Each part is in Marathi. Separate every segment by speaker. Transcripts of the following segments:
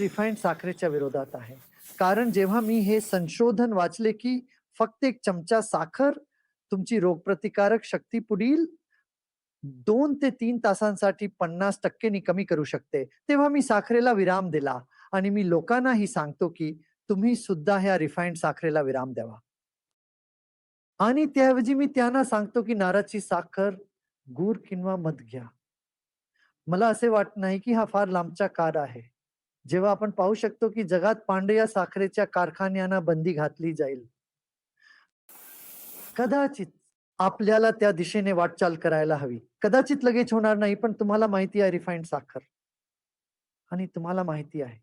Speaker 1: रिफाईंड साखरेच्या विरोधात आहे. कारण जेव्हा मी हे संशोधन वाचले की फक्त एक चमचा साखर तुमची रोगप्रतिकारक शक्ती पुढील दोन ते तीन तासांसाठी पन्नास टक्के कमी करू शकते. तेव्हा मी साखरेला विराम दिला आणि मी लोकांनाही सांगतो की तुम्ही सुद्धा ह्या रिफाईंड साखरेला विराम द्यावा. आणि त्याऐवजी मी त्यांना सांगतो की नाराची साखर गूर किंवा मध घ्या. मला असे वाटत नाही की हा फार लांबचा काळ आहे. जेव्हा आपण पाहू शकतो की जगात पांढऱ्या साखरेच्या कारखान्यांना बंदी घातली जाईल. कदाचित आपल्याला त्या दिशेने वाटचाल करायला हवी. कदाचित लगेच होणार नाही पण तुम्हाला माहिती आहे रिफाईंड साखर. आणि तुम्हाला माहिती आहे.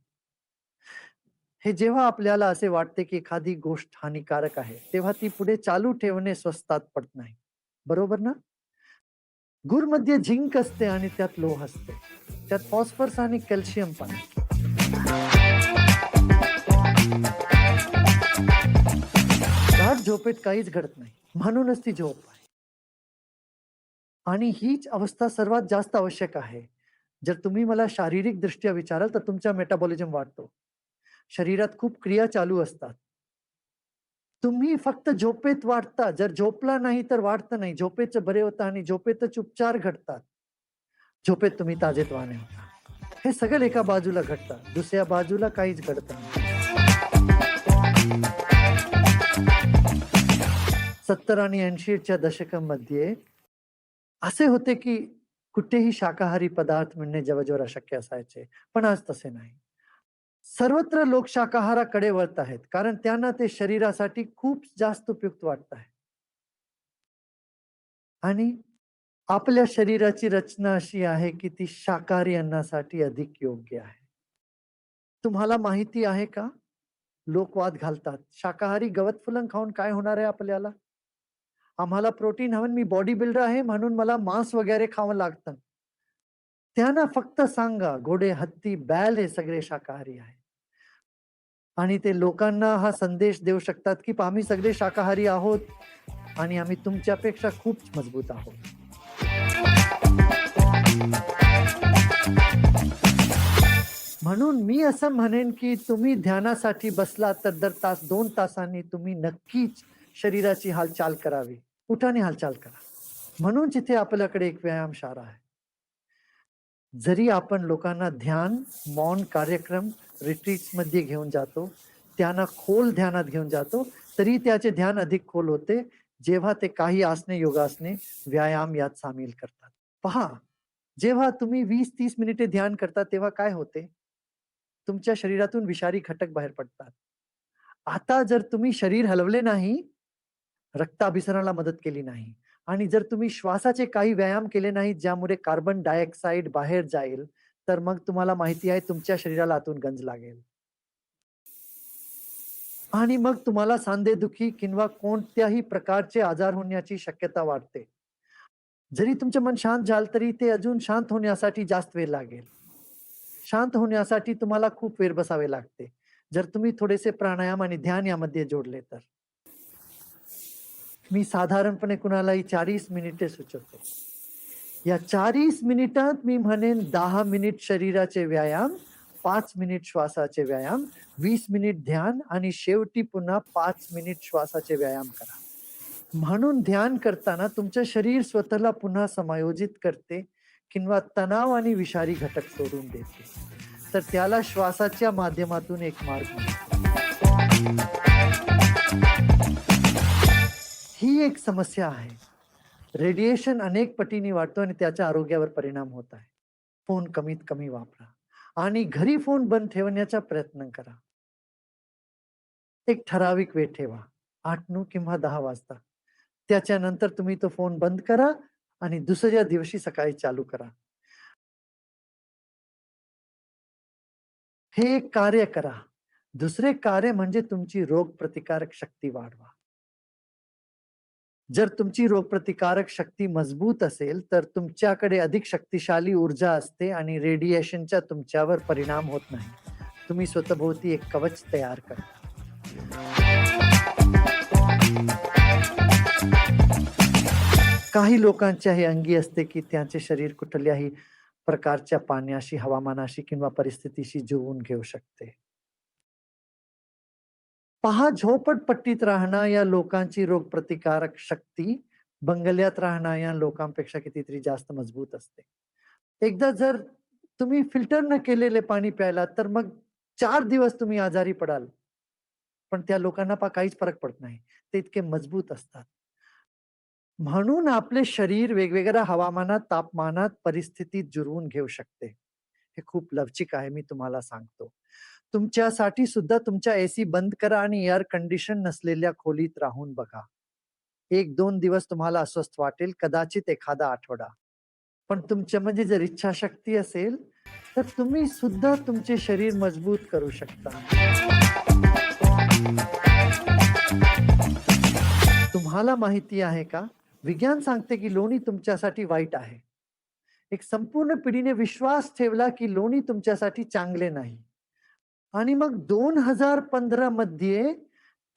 Speaker 1: हे जेव्हा आपल्याला असे वाटते की एखादी गोष्ट हानिकारक आहे तेव्हा ती पुढे चालू ठेवणे स्वस्तात पडत नाही. बरोबर ना? गुरमध्ये झिंक असते आणि त्यात लोह असते. त्यात फॉस्फरस आणि कॅल्शियम पण. आहे. झोपेत काहीच घडत नाही. म्हणूनच ती झोप आहे. आणि हीच अवस्था सर्वात जास्त आवश्यक आहे. जर तुम्ही मला शारीरिक दृष्ट्या विचाराल तर तुमचा मेटाबॉलिझम वाढतो. शरीरात खूप क्रिया चालू असतात. तुम्ही फक्त झोपेत वाढता. जर झोपला नाही तर वाढतं नाही. झोपेचं बरे होतं आणि झोपेतच उपचार घडतात. झोपेत तुम्ही ताजेतवाने होता. हे सगळं एका बाजूला घडतं. दुसऱ्या बाजूला काहीच घडत नाही. सत्तर आणि ऐंशीच्या दशकामध्ये असे होते की कुठेही शाकाहारी पदार्थ मिळणे जवळजवळ अशक्य असायचे पण आज तसे नाही. सर्वत्र लोक शाकाहाराकडे वळत आहेत कारण त्यांना ते शरीरासाठी खूप जास्त उपयुक्त वाटत आहे. आणि आपल्या शरीराची रचना अशी आहे की ती शाकाहारी अन्नासाठी अधिक योग्य आहे. तुम्हाला माहिती आहे का? लोकवाद घालतात. शाकाहारी गवत फुलं खाऊन काय होणार आहे आपल्याला? आम्हाला प्रोटीन हवं मी बॉडी बिल्डर आहे म्हणून मला मांस वगैरे खावं लागतं. त्यांना फक्त सांगा घोडे हत्ती बैल हे सगळे शाकाहारी आहे आणि ते लोकांना हा संदेश देऊ शकतात की आम्ही सगळे शाकाहारी आहोत आणि आम्ही तुमच्यापेक्षा खूप मजबूत आहोत. म्हणून मी असं म्हणेन की तुम्ही ध्यानासाठी बसला तर दर तास दोन तासांनी तुम्ही नक्कीच शरीराची हालचाल करावी. उठाने हालचाल करा. म्हणून जिथे आपल्याकडे एक व्यायामशाळा आहे. जरी आपण लोकांना ध्यान मौन कार्यक्रम रिट्रीट्समध्ये घेऊन जातो त्यांना खोल ध्यानात घेऊन जातो तरी त्याचे ध्यान अधिक खोल होते. जेव्हा ते काही आसने योगासने व्यायाम यात सामील करतात. पहा जेव्हा तुम्ही वीस तीस मिनिटे ध्यान करता तेव्हा काय होते? तुमच्या शरीरातून विषारी घटक बाहेर पडतात. आता जर तुम्ही शरीर हलवले नाही रक्ताभिसरणाला मदत केली नाही आणि जर तुम्ही श्वासाचे काही व्यायाम केले नाही ज्यामुळे कार्बन डायऑक्साईड बाहेर जाईल तर मग तुम्हाला माहिती आहे तुमच्या शरीराला आतून गंज लागेल. आणि मग तुम्हाला सांधेदुखी किंवा कोणत्याही प्रकारचे आजार होण्याची शक्यता वाढते. जरी तुमचं मन शांत झालं तरी ते अजून शांत होण्यासाठी जास्त वेळ लागेल. शांत होण्यासाठी तुम्हाला खूप वेळ बसावे लागते. जर तुम्ही थोडेसे प्राणायाम आणि ध्यान यामध्ये जोडले तर. मी साधारणपणे कुणालाही चाळीस मिनिटे सुचवतो. या चाळीस मिनिटात मी म्हणेन दहा मिनिट शरीराचे व्यायाम पाच मिनिट श्वासाचे व्यायाम वीस मिनिट ध्यान आणि शेवटी पुन्हा पाच मिनिट श्वासाचे व्यायाम करा. म्हणून ध्यान करताना तुमचं शरीर स्वतःला पुन्हा समायोजित करते किंवा तणाव आणि विषारी घटक सोडून देते. तर त्याला श्वासाच्या माध्यमातून एक मार्ग ही एक समस्या आहे. रेडिएशन अनेक पटीने वाढतो आणि त्याच्या आरोग्यावर परिणाम होत आहे. फोन कमीत कमी वापरा आणि घरी फोन बंद ठेवण्याचा प्रयत्न करा. एक ठराविक वेळ ठेवा. आठ नऊ किंवा दहा वाजता. त्याच्यानंतर तुम्ही तो फोन बंद करा आणि दुसऱ्या दिवशी सकाळी चालू करा. हे एक कार्य करा. दुसरे कार्य म्हणजे तुमची रोग प्रतिकारक शक्ती वाढवा. जर तुमची रोगप्रतिकारक शक्ती मजबूत असेल तर तुमच्याकडे अधिक शक्तिशाली ऊर्जा असते आणि रेडिएशनचा तुमच्यावर परिणाम होत नाही. तुम्ही स्वतःभोवती एक कवच तयार करता. काही लोकांच्या हे अंगी असते की त्यांचे शरीर कुठल्याही प्रकारच्या पाण्याशी हवामानाशी किंवा परिस्थितीशी जुळवून घेऊ शकते. पहा झोपडपट्टीत या लोकांची रोगप्रतिकारक शक्ती बंगल्यात राहणाऱ्या लोकांपेक्षा कितीतरी जास्त मजबूत असते. एकदा जर तुम्ही फिल्टर न केलेले पाणी प्यायला तर मग चार दिवस तुम्ही आजारी पडाल. पण त्या लोकांना पा काहीच फरक पडत नाही. ते इतके मजबूत असतात. म्हणून आपले शरीर वेगवेगळ्या हवामानात तापमानात परिस्थितीत जुळवून घेऊ शकते. हे खूप लवचिक आहे मी तुम्हाला सांगतो. तुमच्यासाठी सुद्धा तुमच्या एसी बंद करा आणि एअर कंडिशन नसलेल्या खोलीत राहून बघा. एक दोन दिवस तुम्हाला अस्वस्थ वाटेल कदाचित एखादा आठवडा. पण तुमच्या म्हणजे जर इच्छाशक्ती असेल तर तुम्ही सुद्धा तुमचे शरीर मजबूत करू शकता. तुम्हाला माहिती आहे का? विज्ञान सांगते की लोणी तुमच्यासाठी वाईट आहे. एक संपूर्ण पिढीने विश्वास ठेवला की लोणी तुमच्यासाठी चांगले नाही. आणि मग दोन हजार पंधरा मध्ये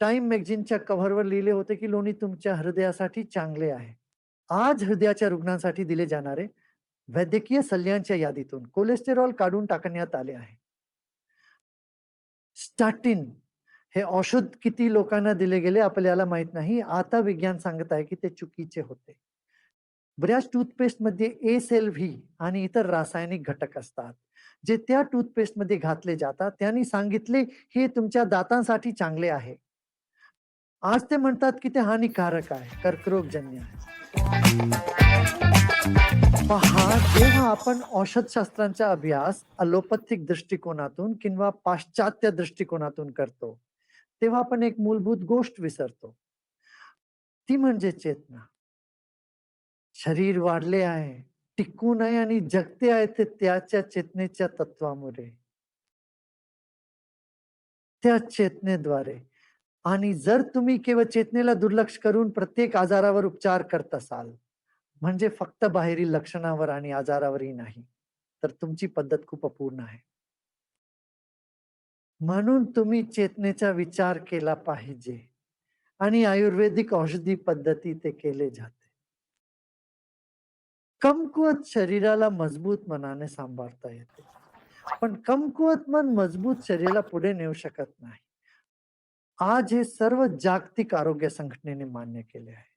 Speaker 1: टाइम मॅगझिनच्या कव्हरवर लिहिले होते की लोणी तुमच्या हृदयासाठी चांगले आहे. आज हृदयाच्या रुग्णांसाठी दिले जाणारे वैद्यकीय सल्ल्यांच्या यादीतून कोलेस्टेरॉल काढून टाकण्यात आले आहे. स्टाटिन हे औषध किती लोकांना दिले गेले आपल्याला माहीत नाही. आता विज्ञान सांगत आहे की ते चुकीचे होते. बऱ्याच टूथपेस्टमध्ये एस एल व्ही आणि इतर रासायनिक घटक असतात. जे त्या टूथपेस्टमध्ये घातले जातात. त्यांनी सांगितले हे तुमच्या दातांसाठी चांगले आहे. आज ते म्हणतात की ते हानिकारक आहे. कर्करोगजन्य आहे. पहा जेव्हा आपण औषधशास्त्रांचा अभ्यास अलोपथिक दृष्टिकोनातून किंवा पाश्चात्य दृष्टिकोनातून करतो तेव्हा आपण एक मूलभूत गोष्ट विसरतो. ती म्हणजे चेतना. शरीर वाढले आहे टिकून आहे आणि जगते आहे ते त्याच्या चेतनेच्या तत्वामुळे. त्या चेतनेद्वारे. आणि जर तुम्ही केवळ चेतनेला दुर्लक्ष करून प्रत्येक आजारावर उपचार करत असाल म्हणजे फक्त बाहेरील लक्षणावर आणि आजारावरही नाही तर तुमची पद्धत खूप अपूर्ण आहे. म्हणून तुम्ही चेतनेचा विचार केला पाहिजे. आणि आयुर्वेदिक औषधी पद्धती ते केले जाते. कमकुवत शरीराला मजबूत मनाने सांभाळता येते. पण कमकुवत मन मजबूत शरीराला पुढे नेऊ शकत नाही. आज हे सर्व जागतिक आरोग्य संघटनेने मान्य केले आहे.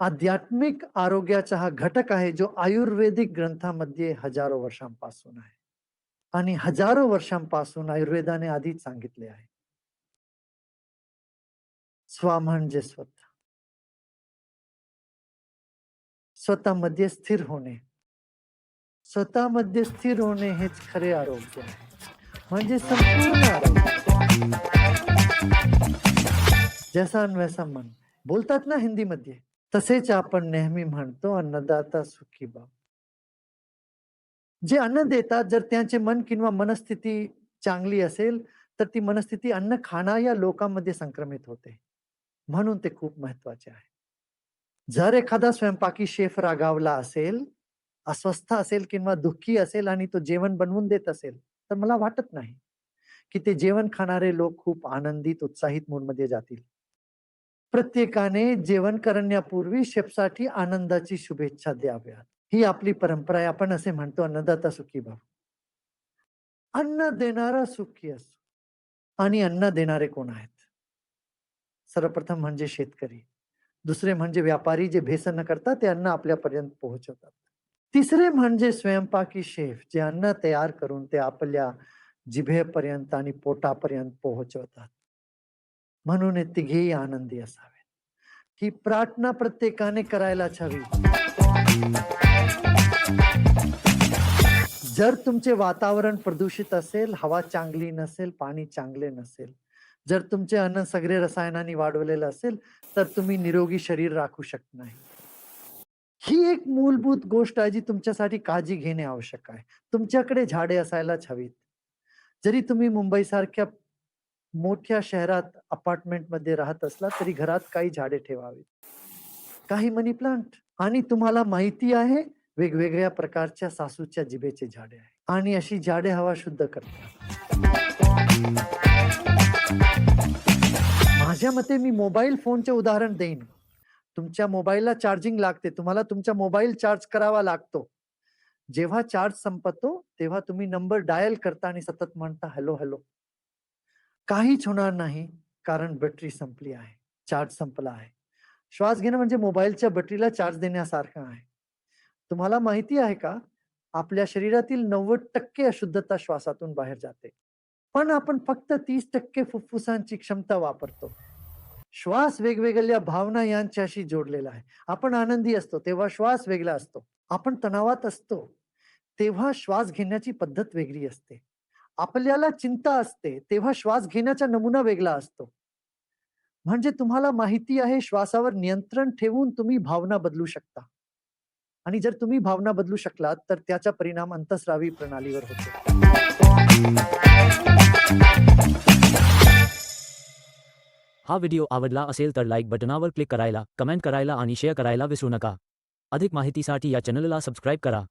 Speaker 1: आध्यात्मिक आरोग्याचा हा घटक आहे जो आयुर्वेदिक ग्रंथामध्ये हजारो वर्षांपासून आहे. आणि हजारो वर्षांपासून आयुर्वेदाने आधीच सांगितले आहे. स्व म्हणजे स्वतः स्वतःमध्ये स्थिर होणे. स्वतःमध्ये स्थिर होणे हेच खरे आरोग्य आहे. म्हणजे संपूर्ण आरोग्य. जसा वैसा मन. बोलतात ना हिंदीमध्ये तसेच आपण नेहमी म्हणतो अन्नदाता सुखी बाब. जे अन्न देतात जर त्यांचे मन किंवा मनस्थिती चांगली असेल तर ती मनस्थिती अन्न खाणा या लोकांमध्ये संक्रमित होते. म्हणून ते खूप महत्त्वाचे आहे. जर एखादा स्वयंपाकी शेफ रागावला असेल अस्वस्थ असेल किंवा दुःखी असेल आणि तो जेवण बनवून देत असेल तर मला वाटत नाही की ते जेवण खाणारे लोक खूप आनंदित उत्साहित मूडमध्ये जातील. प्रत्येकाने जेवण करण्यापूर्वी शेफसाठी आनंदाची शुभेच्छा द्याव्यात. ही आपली परंपरा आहे. आपण असे म्हणतो अन्नदाता सुखी भाव. अन्न देणारा सुखी असो. आणि अन्न देणारे कोण आहेत? सर्वप्रथम म्हणजे शेतकरी. दुसरे म्हणजे व्यापारी जे भेसन करतात ते अन्न आपल्यापर्यंत पोहोचवतात. तिसरे म्हणजे स्वयंपाकी शेफ जे अन्न तयार करून ते आपल्या जिभेपर्यंत आणि पोटापर्यंत पोहोचवतात. म्हणून तिघेही आनंदी असावे ही प्रार्थना प्रत्येकाने करायलाच हवी. जर तुमचे वातावरण प्रदूषित असेल हवा चांगली नसेल पाणी चांगले नसेल जर तुमचे अन्न सगळे रसायनांनी वाढवलेलं असेल तर तुम्ही निरोगी शरीर राखू शकत नाही. ही एक मूलभूत गोष्ट आहे जी तुमच्यासाठी काळजी घेणे आवश्यक आहे. तुमच्याकडे झाडे असायलाच हवीत. जरी तुम्ही मुंबई सारख्या मोठ्या शहरात अपार्टमेंटमध्ये राहत असला तरी घरात काही झाडे ठेवावीत. काही मनी प्लांट. आणि तुम्हाला माहिती आहे वेगवेगळ्या प्रकारच्या सासूच्या जिभेचे झाडे आहे आणि अशी झाडे हवा शुद्ध करतात. माझ्या मते मी मोबाईल फोनचे उदाहरण देईन. तुमच्या मोबाईलला चार्जिंग लागते. तुम्हाला तुमचा मोबाईल चार्ज करावा लागतो. जेव्हा चार्ज संपतो तेव्हा तुम्ही नंबर डायल करता आणि सतत म्हणता हॅलो हॅलो. काहीच होणार नाही कारण बॅटरी संपली आहे. चार्ज संपला आहे. श्वास घेणं म्हणजे मोबाईलच्या बॅटरीला चार्ज देण्यासारखं आहे. तुम्हाला माहिती आहे का? आपल्या शरीरातील नव्वद टक्के अशुद्धता श्वासातून बाहेर जाते. पण आपण फक्त तीस टक्के फुफ्फुसांची क्षमता वापरतो. श्वास वेगवेगळ्या भावना यांच्याशी जोडलेला आहे. आपण आनंदी असतो तेव्हा श्वास वेगळा असतो. आपण तणावात असतो तेव्हा श्वास घेण्याची पद्धत वेगळी असते. आपल्याला चिंता असते तेव्हा श्वास घेण्याचा नमुना वेगळा असतो. म्हणजे तुम्हाला माहिती आहे श्वासावर नियंत्रण ठेवून तुम्ही भावना बदलू शकता. आणि जर तुम्ही भावना बदलू शकलात तर त्याचा परिणाम अंतस्रावी प्रणालीवर होतो.
Speaker 2: हा व्हिडिओ आवडला असेल तर लाईक बटनावर क्लिक करायला कमेंट करायला आणि शेअर करायला विसरू नका. अधिक माहितीसाठी या चॅनलला सबस्क्राईब करा.